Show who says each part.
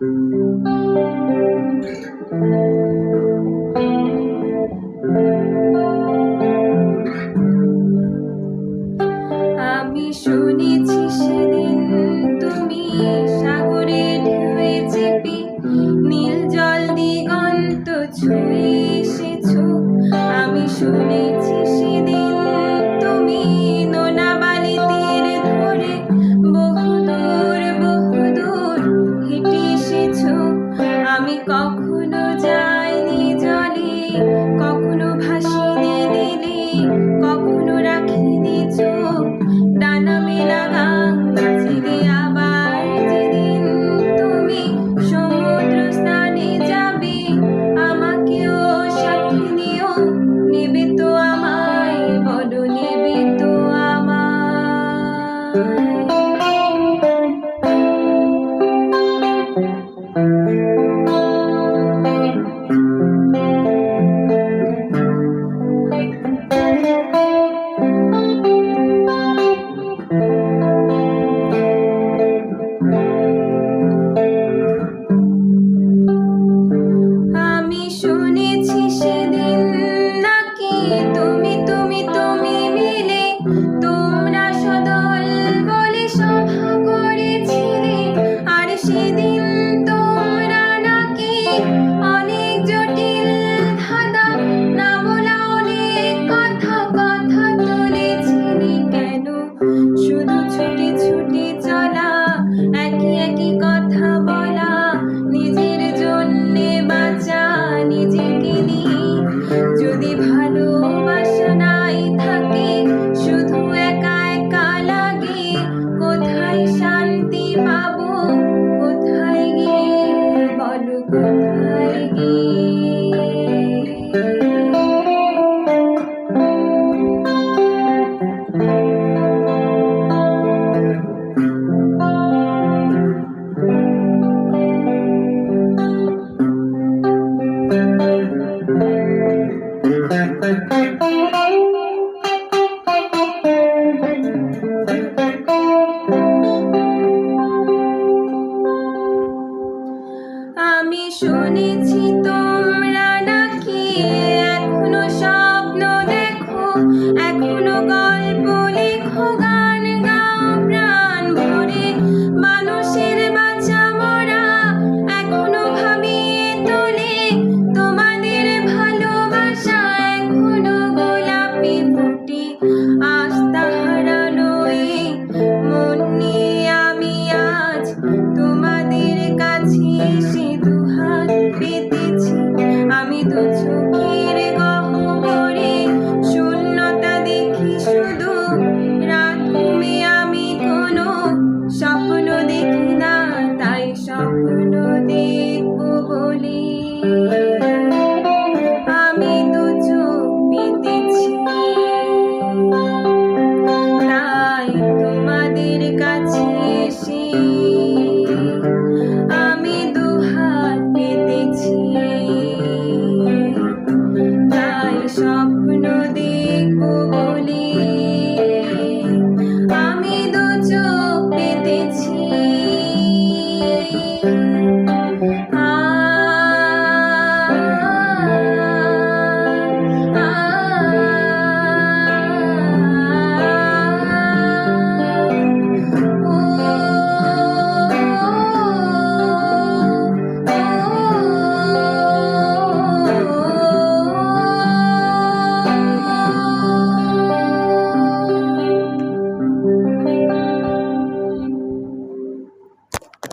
Speaker 1: Thank you. 提高 ভালোবাসা না আমি শুনেছি তোমরা